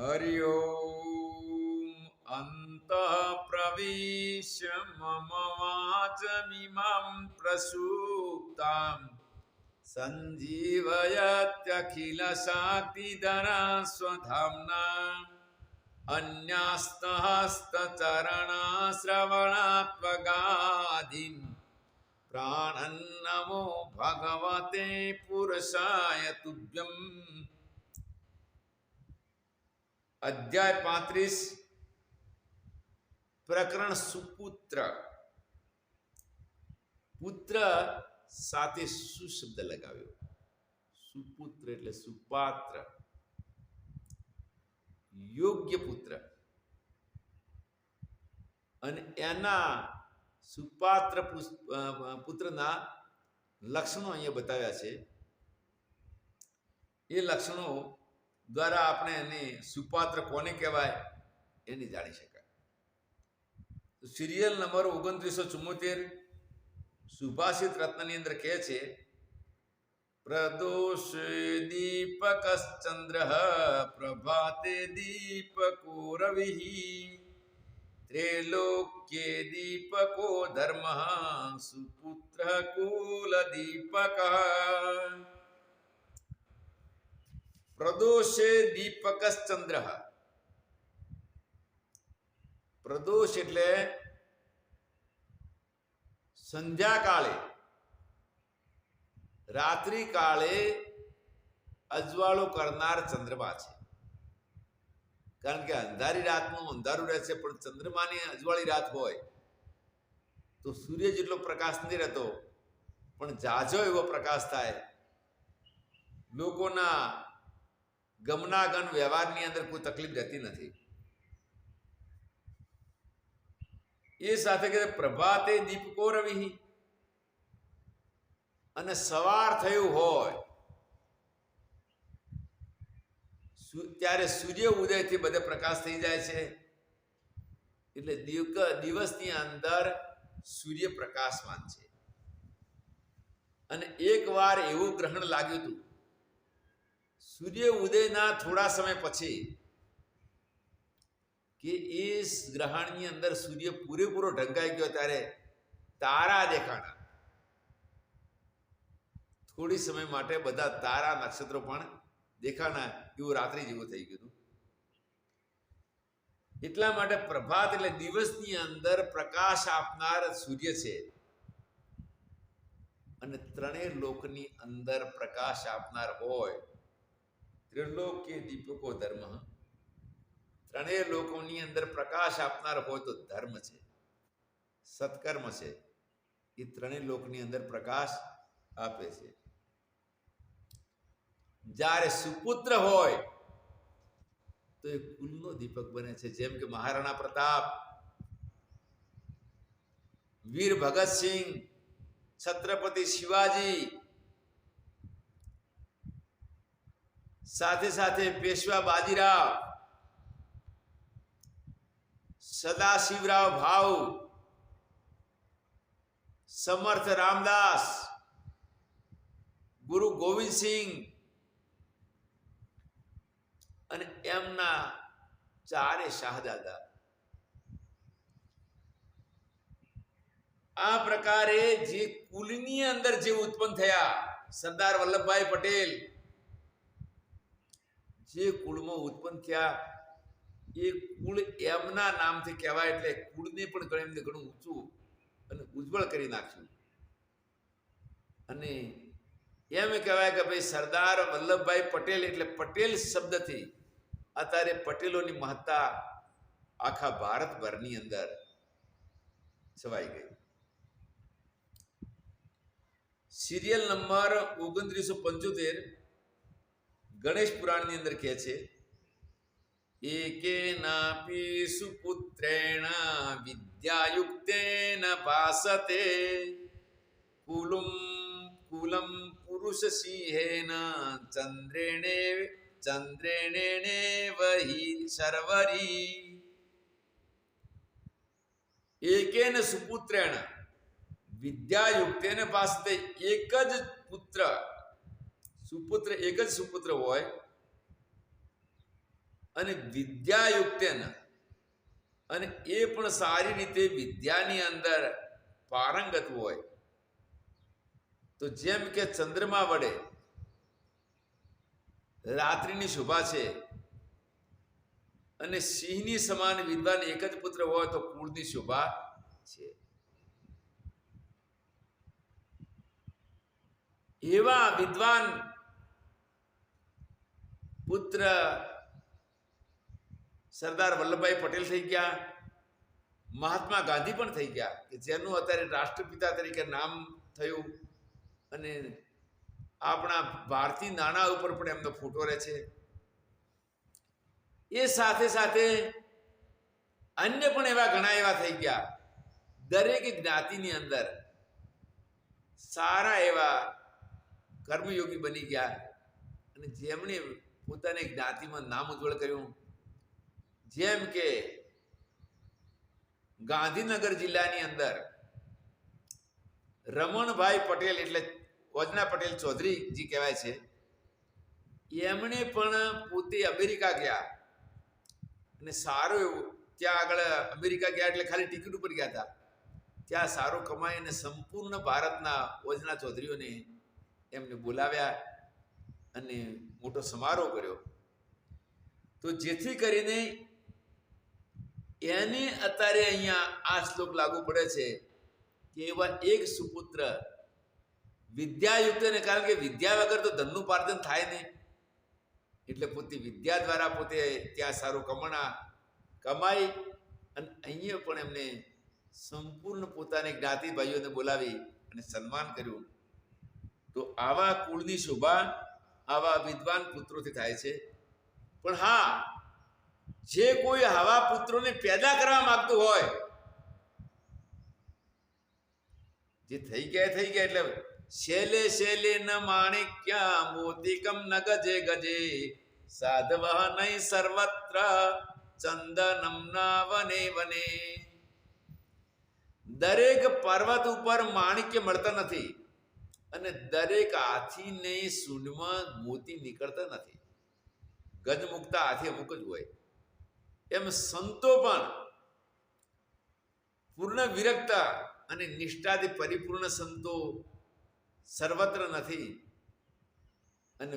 हरि ओम्। अन्तः प्रविश्य मम वाचमिमां प्रसूप्ताम् सञ्जीवयत्यखिलशाक्तिधरा स्वधाम्ना अन्यास्तहस्तचरणाश्रवणात्मगाधिम् प्राणन्नमो भगवते पुरुषाय तुभ्यम् અધ્યાય પાંત્રીસ, પ્રકરણ સુપુત્ર. પુત્ર સાથે સુશબ્દ લગાવ્યો. સુપુત્ર એટલે સુપાત્ર. યોગ્ય પુત્ર. અને એના સુપાત્ર પુત્રના લક્ષણો અહીંયા બતાવ્યા છે. એ લક્ષણો દ્વારા આપણે એની સુપાત્ર કોને કહેવાય એની જાણી શકાય. સિરિયલ નંબર ઓગણત્રીસો ચુમ્મોતેર સુભાષિત રત્નની અંદર કહે છે, પ્રદોષ દીપક ચંદ્ર પ્રભાતે દીપકો રવિ, ત્રૈલોક્યે દીપકો ધર્મ સુપુત્ર કુલ દીપક. પ્રદોષે દીપક ચંદ્ર પ્રદોષ એટલે સંધ્યાકાળે રાત્રિ કાળે અજવાળો કરનાર ચંદ્રમા છે કારણ કે અંધારી રાતનું અંધારું રહેશે પણ ચંદ્રમાની અજવાળી રાત હોય તો સૂર્ય જેટલો પ્રકાશ નહીં રહેતો પણ જાજો એવો પ્રકાશ થાય લોકોના ગમનાગન વ્યવહારની અંદર કોઈ તકલીફ રહેતી નથી. એ સાથે કે પ્રભાતે દીપકો રવિ અને સવાર થયું હોય ત્યારે સૂર્ય ઉદયથી બધે પ્રકાશ થઈ જાય છે. એટલે દિવક- દિવસની અંદર સૂર્ય પ્રકાશમાન છે. અને એકવાર એવું ગ્રહણ લાગ્યું હતું સૂર્ય ઉદયના થોડા સમય પછી કે એ ગ્રહણની અંદર સૂર્ય પૂરેપૂરો ઢંકાઈ ગયો ત્યારે તારા દેખાણા. થોડી સમય માટે બધા તારા નક્ષત્રો પણ દેખાણા એવું રાત્રિ જેવું થઈ ગયું. એટલા માટે પ્રભાત એટલે દિવસની અંદર પ્રકાશ આપનાર સૂર્ય છે. અને ત્રણેય લોકની અંદર પ્રકાશ આપનાર હોય. ત્રિલોક્ય દીપકો ધર્મ. ત્રણેય લોકોની અંદર પ્રકાશ આપનાર હોય તો ધર્મ છે, સત્કર્મ છે. એ ત્રણેય લોકની અંદર પ્રકાશ આપે છે. જ્યારે સુપુત્ર હોય, તો એ કુલનો દીપક બને છે. જેમ કે મહારાણા પ્રતાપ, વીર ભગતસિંહ, છત્રપતિ શિવાજી સાથે સાથે પેશવા બાજીરાવ, સદાશિવરાવ ભાવ સમર્થ રામદાસ, ગુરુ ગોવિંદસિંહ અને એમના ચારે શાહદાદા. આ પ્રકારે જે કુલની અંદર જે ઉત્પન્ન થયા, સરદાર વલ્લભભાઈ પટેલ જે કુળમાં ઉત્પન્ન થયા, એ કુળ એમના નામથી કહેવાય એટલે કુળને પણ ઘણું એમને ઘણું ઊંચું અને ઉજ્જવળ કરી નાખ્યું. અને એમ કહેવાય કે ભાઈ સરદાર વલ્લભભાઈ પટેલ એટલે પટેલ શબ્દથી અત્યારે પટેલોની મહત્તા આખા ભારતભરની અંદર છવાઈ ગઈ. સિરિયલ નંબર ઓગણત્રીસો પંચોતેર ગણેશ પુરાણની અંદર કહે છે એકેનાપી સુપુત્રેણ વિદ્યાયુક્તેન ભાસતે કુલુમ કુલમ પુરુષ સિંહેન ચંદ્રેણે ચંદ્રેણે વહી સર્વરી. એકેન સુપુત્રેણ વિદ્યાયુક્તેન ભાસતે એક જ પુત્ર સુપુત્ર એક જ સુપુત્ર હોય અને વિદ્યાયુક્તેન. અને એ પણ સારી રીતે વિદ્યાની અંદર પારંગત હોય. તો જેમ કે ચંદ્રમા વડે રાત્રિની શોભા છે અને સિંહની સમાન વિદ્વાન એક જ પુત્ર હોય તો કુળની શોભા છે. એવા વિદ્વાન પુત્ર સરદાર વલ્લભભાઈ પટેલ થઈ ગયા. મહાત્મા ગાંધી પણ થઈ ગયા કે જેનું અત્યારે રાષ્ટ્રપિતા તરીકે નામ થયું અને આપણા ભારતીય નાણાં ઉપર પણ એમનો ફોટો રહે છે. એ સાથે સાથે અન્ય પણ એવા ઘણા એવા થઈ ગયા. દરેક જ્ઞાતિની અંદર સારા એવા કર્મયોગી બની ગયા અને જેમણે પોતાની જ્ઞાતિમાં નામ ઉજ્જવળ કર્યું. જેમ કે ગાંધીનગર જિલ્લાની અંદર રમણભાઈ પટેલ એટલે ઓજના પટેલ ચૌધરીજી કહેવાય છે. એમણે પણ પોતે અમેરિકા ગયા. અને સારું એવું, ત્યાં આગળ અમેરિકા ગયા એટલે ખાલી ટિકિટ ઉપર ગયા હતા. ત્યાં સારું કમાઈ અને સંપૂર્ણ ભારતના ઓજના ચૌધરીઓને એમને બોલાવ્યા. અને મોટો સમારોહ કર્યો. તો જેથી કરીને એને અત્યારે અહીંયા આ શ્લોક લાગુ પડે છે કે એવા એક સુપુત્ર વિદ્યાયુક્તને, કારણ કે વિદ્યા વગર તો ધનનું પાર્જન થાય નહીં. એટલે પોતે વિદ્યા દ્વારા પોતે ત્યાં સારું કમણા કમાઈ અને અહીંયા પણ એમને સંપૂર્ણ પોતાની જ્ઞાતિ ભાઈઓને બોલાવી અને સન્માન કર્યું. તો આવા કુળની શોભા આવા વિદ્વાન પુત્રોથી થાય છે. પણ હા, જે કોઈ આવા પુત્રોને પેદા કરવા માંગતું હોય, જે થઈ ગયા થઈ ગયા એટલે શેલે શેલે ન માણિક્યા મોતિકમ ન ગજે ગજે. સાધવા નહીં સર્વત્ર, ચંદનમ ના વને વને. દરેક પર્વત ઉપર માણિક્ય મળતા નથી. અને દરેક હાથીને સૂંઢમાં મોતી નીકળતા નથી. ગજ મુકતા હાથી અમુક જ હોય. એમ સંતો પણ પૂર્ણ વિરક્તા અને નિષ્ઠાથી પરિપૂર્ણ સંતો સર્વત્ર નથી. અને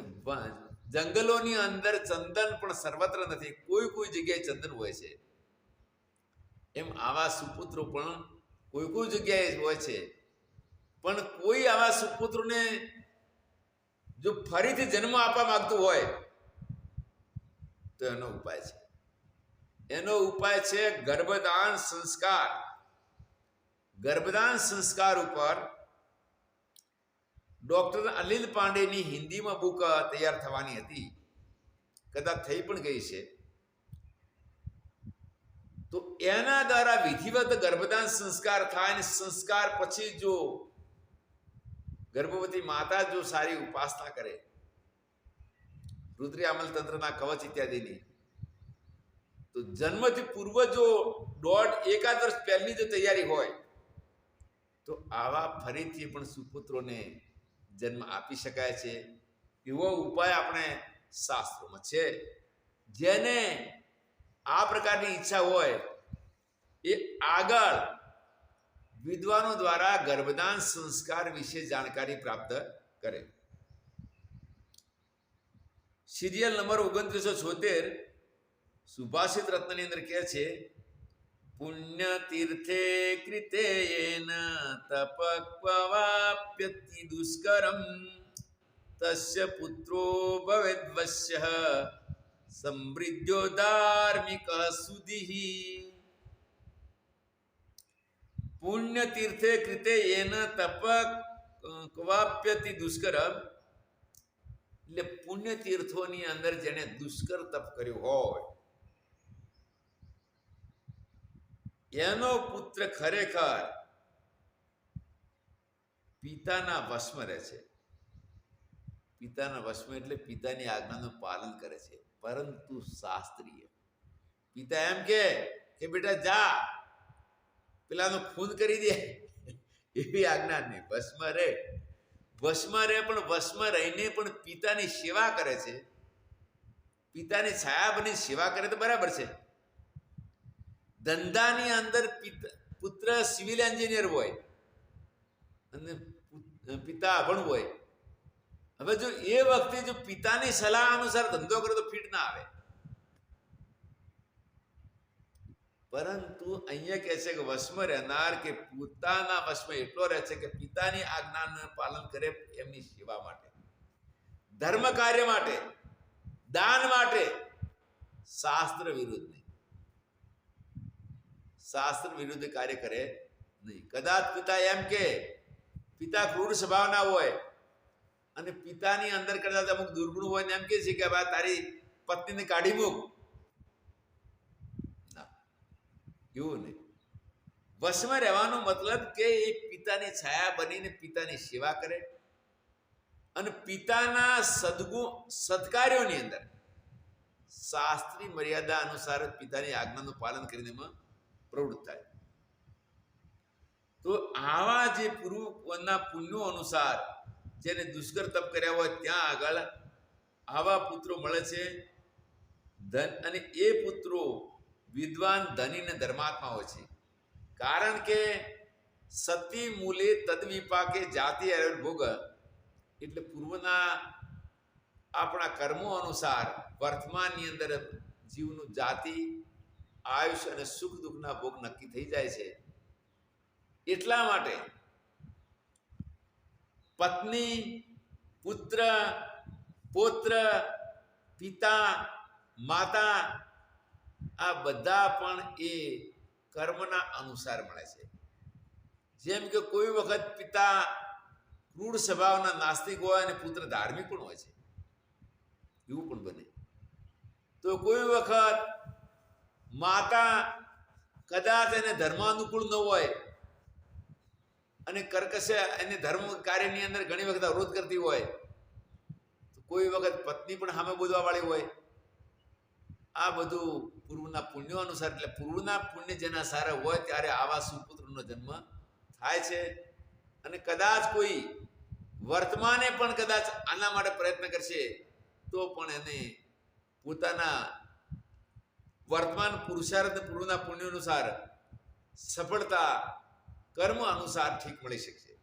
જંગલોની અંદર ચંદન પણ સર્વત્ર નથી. કોઈ કોઈ જગ્યાએ ચંદન હોય છે. એમ આવા સુપુત્રો પણ કોઈ કોઈ જગ્યાએ હોય છે. પણ કોઈ આવા સુપુત્રોને જો ફરીથી જન્મ આપવા માંગતું હોય, તો એનો ઉપાય છે. એનો ઉપાય છે ગર્ભદાન સંસ્કાર. ગર્ભદાન સંસ્કાર ઉપર ડોક્ટર અનિલ પાંડેની હિન્દીમાં બુક તૈયાર થવાની હતી. કદાચ થઈ પણ ગઈ છે. તો એના દ્વારા વિધિવત ગર્ભદાન સંસ્કાર થાય અને સંસ્કાર પછી જો ગર્ભવતી માતા જો સારી ઉપાસના કરે, રુદ્રી અમલ તંત્રના કવચ ઇત્યાદિની, તો જન્મથી પૂર્વ જો દોઢ એકાદ વર્ષ પહેલની જો તૈયારી હોય, તો આવા ફરીથી પણ સુપુત્રોને જન્મ આપી શકાય છે. એવો ઉપાય આપણે શાસ્ત્રોમાં છે. જેને આ પ્રકારની ઈચ્છા હોય, એ આગળ વિદ્વાનો દ્વારા ગર્ભદાન સંસ્કાર વિશે જાણકારી પ્રાપ્ત કરે. સિરિયલ નંબર ઓગણત્રીસો છોતેર સુભાષિત રત્નની અંદર કહે છે, પુણ્ય તીર્થે કૃતે તપક્વાપ્યતિ દુષ્કરમ, તસ્ય પુત્રો ભવેદ્વશ્ય, સમૃદ્ધો ધાર્મિક સુધિ. પુણ્ય તીર્થે કૃતે એના તપ કવાપ્યતિ દુષ્કરમ. એટલે પુણ્ય તીર્થોની અંદર જેને દુષ્કર તપ કર્યું હોય, એનો પુત્ર ખરેખર પિતાના વશમાં રહે છે. પિતાના વશમાં એટલે પિતાની આજ્ઞાનું પાલન કરે છે. પરંતુ શાસ્ત્રીય પિતા એમ કે બેટા જા પેલાનો ખૂન કરી દે. એવી આજ્ઞા નહીં ભસ્મ રહે ભસ્મ રહે પણ ભસ્મ રહીને પણ પિતાની સેવા કરે છે. પિતાની છાયા બની સેવા કરે તો બરાબર છે. ધંધાની અંદર પિત- પુત્ર સિવિલ એન્જિનિયર હોય અને પિતા અભણ હોય. હવે જો એ વખતે જો પિતાની સલાહ અનુસાર ધંધો કરે તો ફીટ ના આવે. પરંતુ અહીંયા કહે છે કે વશમાં રહેનાર કે પોતાના વશમાં એટલો રહે છે કે પિતાની આજ્ઞાનું પાલન કરે એમની સેવા માટે. ધર્મ કાર્ય માટે, દાન માટે, શાસ્ત્ર વિરુદ્ધ નહીં. શાસ્ત્ર વિરુદ્ધ કાર્ય કરે નહીં. કદાચ પિતા એમ કે, પિતા ક્રૂર સ્વભાવના હોય અને પિતાની અંદર કદાચ અમુક દુર્ગુણ હોય ને એમ કે છે કે ભાઈ તારી પત્નીને કાઢી મૂક ના એવું નહીં. વશમાં રહેવાનો મતલબ કે એ પિતાની છાયા બનીને પિતાની સેવા કરે અને પિતાના સદગુણ, સત્કાર્યોની અંદર શાસ્ત્રી મર્યાદા અનુસાર પિતાની આજ્ઞાનું પાલન કરીને એમાં પ્રવૃત્ત થાય. તો આવા જે પૂર્વના પુણ્યો અનુસાર જેને દુષ્કર તપ કર્યા હોય ત્યાં આગળ આવા પુત્રો મળે છે. ધન અને એ પુત્રો વિદ્વાન ધની ને ધર્માત્મા હોય છે. કારણ કે સતી મૂલે તદવિપાકે જાતિ ભોગ. એટલે પૂર્વના આપણા કર્મો અનુસાર વર્તમાનની અંદર જીવનું જાતિ આયુષ્ય અને સુખ દુઃખના ભોગ નક્કી થઈ જાય છે. એટલા માટે પત્ની, પુત્ર, પૌત્ર, પિતા, માતા આ બધા પણ એ કર્મના અનુસાર મળે છે. જેમ કે કોઈ વખત પિતા ક્રૂર સ્વભાવના નાસ્તિક હોય અને પુત્ર ધાર્મિક પણ હોય છે. એવું પણ બને. તો કોઈ વખત માતા કદાચ એને ધર્માનુકૂળ ન હોય અને કર્કશે એને ધર્મ કાર્યની અંદર ઘણી વખત અવરોધ કરતી હોય, તો કોઈ વખત પત્ની પણ સામે બોલવા વાળી હોય. આ બધું પૂર્વના પુણ્યો અનુસાર એટલે પૂર્વના પુણ્ય જેના સારા હોય ત્યારે આવા સુપુત્રનો જન્મ થાય છે. અને કદાચ કોઈ વર્તમાને પણ કદાચ આના માટે પ્રયત્ન કરશે, તો પણ એને પોતાના વર્તમાન પુરુષાર્થ પૂર્વના પુણ્ય અનુસાર સફળતા કર્મ અનુસાર ઠીક મળી શકશે.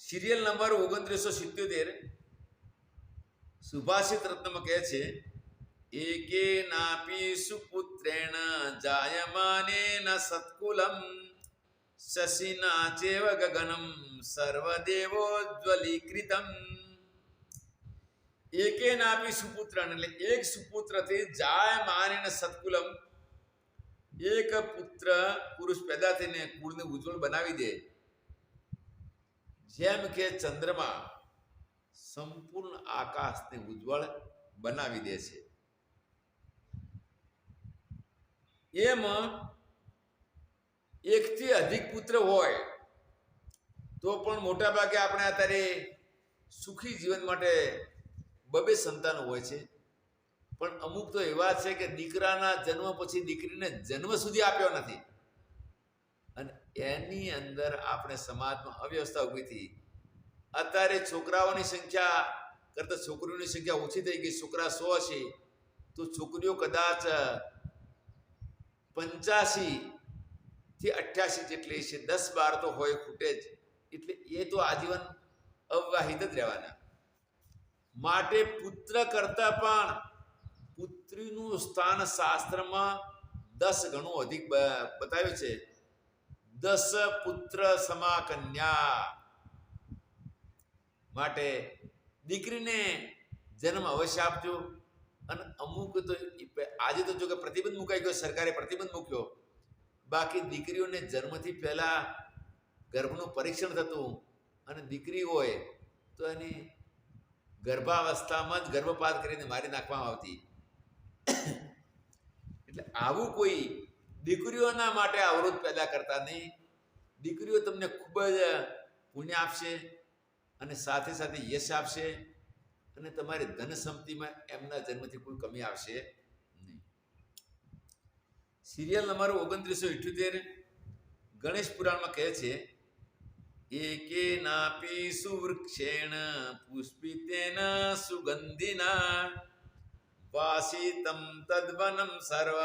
સિરિયલ નંબર ઓગણત્રીસો સિત્યોતેર સુભાષિત રત્નમાં કહે છે, એકે નાપી સુપુત્રેણ જાયમાને ન સત્કુલમ, શશિના ચેવ ગગનમ સર્વદેવોજ્વલીકૃતમ એકે નાપી સુપુત્રણ એટલે એક સુપુત્રથી જાયમાને ન સત્કુલમ, એક પુત્ર પુરુષ પેદા થઈને કુળને ઉજ્જવળ બનાવી દે. જેમ કે ચંદ્રમા સંપૂર્ણ આકાશને ઉજ્જવળ બનાવી દે છે. એમાં એકથી અધિક પુત્ર હોય, તો પણ મોટા ભાગે આપણે અત્યારે સુખી જીવન માટે બબે સંતાનો હોય છે. પણ અમુક તો એવા છે કે દીકરાના જન્મ પછી દીકરીને જન્મ સુધી આપ્યો નથી. અને એની અંદર આપણે સમાજમાં અવ્યવસ્થા ઊભી થઈ. અત્યારે છોકરાઓની સંખ્યા કરતાં છોકરીઓની સંખ્યા ઓછી થઈ ગઈ, છોકરા સો છે તો છોકરીઓ કદાચ પંચ્યાસી થી અઠ્યાસી જેટલી છે દસ બાર તો હોય ખૂટે જ. એટલે એ તો આજીવન અવિવાહિત જ રહેવાના. માટે પુત્ર કરતાં પણ પુત્રીનું સ્થાન શાસ્ત્રમાં દસ ગણું અધિક બતાવ્યું છે. દસ પુત્ર સમા કન્યા. માટે દીકરીને જન્મ અવશ્ય આપજો. અને અમુક તો આજે તો જો કે પ્રતિબંધ મુકાઈ ગયો, સરકારે પ્રતિબંધ મૂક્યો. બાકી દીકરીઓને જન્મથી પહેલાં ગર્ભનું પરીક્ષણ થતું અને દીકરી હોય તો એની ગર્ભાવસ્થામાં જ ગર્ભપાત કરીને મારી નાખવામાં આવતી. એટલે આવું કોઈ દીકરીઓના માટે અવરોધ પેદા કરતા નહીં. દીકરીઓ તમને ખૂબ જ પુણ્ય આપશે. અને સાથે સાથે યશ આપશે અને તમારી ધન સંપત્તિમાં એમના જન્મથી કોઈ કમી આવશે નહીં. સિરિયલ નંબર ઓગણત્રીસો ઇઠ્યોતેર ગણેશ પુરાણમાં કહે છે એકેનાપી સુવૃક્ષેણ પુષ્પિતેન સુગંધિના વાસિતમ તદ્વનમ સર્વ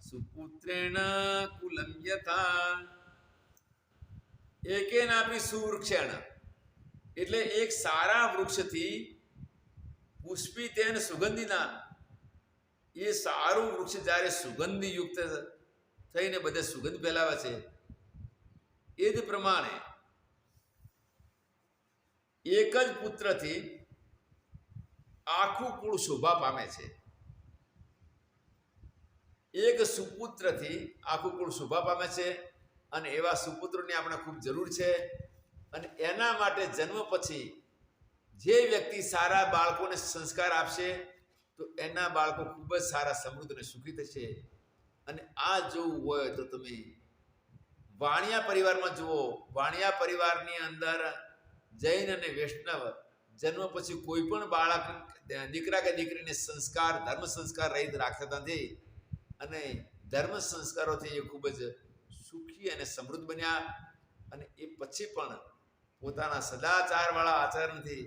સુપુત્રેણ કુલમ યથા એકેનાપી સુવૃક્ષેણ એટલે એક સારા વૃક્ષથી પુષ્પિતેન સુગંધિના, એ સારું વૃક્ષ જ્યારે સુગંધીયુક્ત થઈને બધે સુગંધ ફેલાવે છે, એ જ પ્રમાણે એક જ પુત્રથી આખું કુળ શોભા પામે છે. એક સુપુત્રથી આખું કુળ શોભા પામે છે અને એવા સુપુત્રોની આપણે ખૂબ જરૂર છે. અને એના માટે જન્મ પછી જે વ્યક્તિ સારા બાળકોને સંસ્કાર આપશે, તો એના બાળકો ખૂબ જ સારા સમૃદ્ધ અને સુખી થશે. અને આ જોવું હોય તો તમે વાણિયા પરિવારમાં જુઓ. વાણિયા પરિવારની અંદર જૈન અને વૈષ્ણવ જન્મ પછી કોઈ પણ બાળક દીકરા કે દીકરીને સંસ્કાર, ધર્મ સંસ્કાર રહિત રાખતા નથી. અને ધર્મ સંસ્કારોથી એ ખૂબ જ સુખી અને સમૃદ્ધ બન્યા. અને એ પછી પણ પોતાના સદાચારવાળા આચરણથી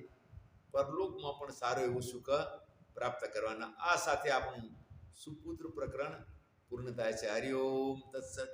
પરલોકમાં પણ સારું એવું સુખ પ્રાપ્ત કરવાના. આ સાથે આપણું સુપુત્ર પ્રકરણ પૂર્ણ થાય છે. હરિઓમ તત્સત.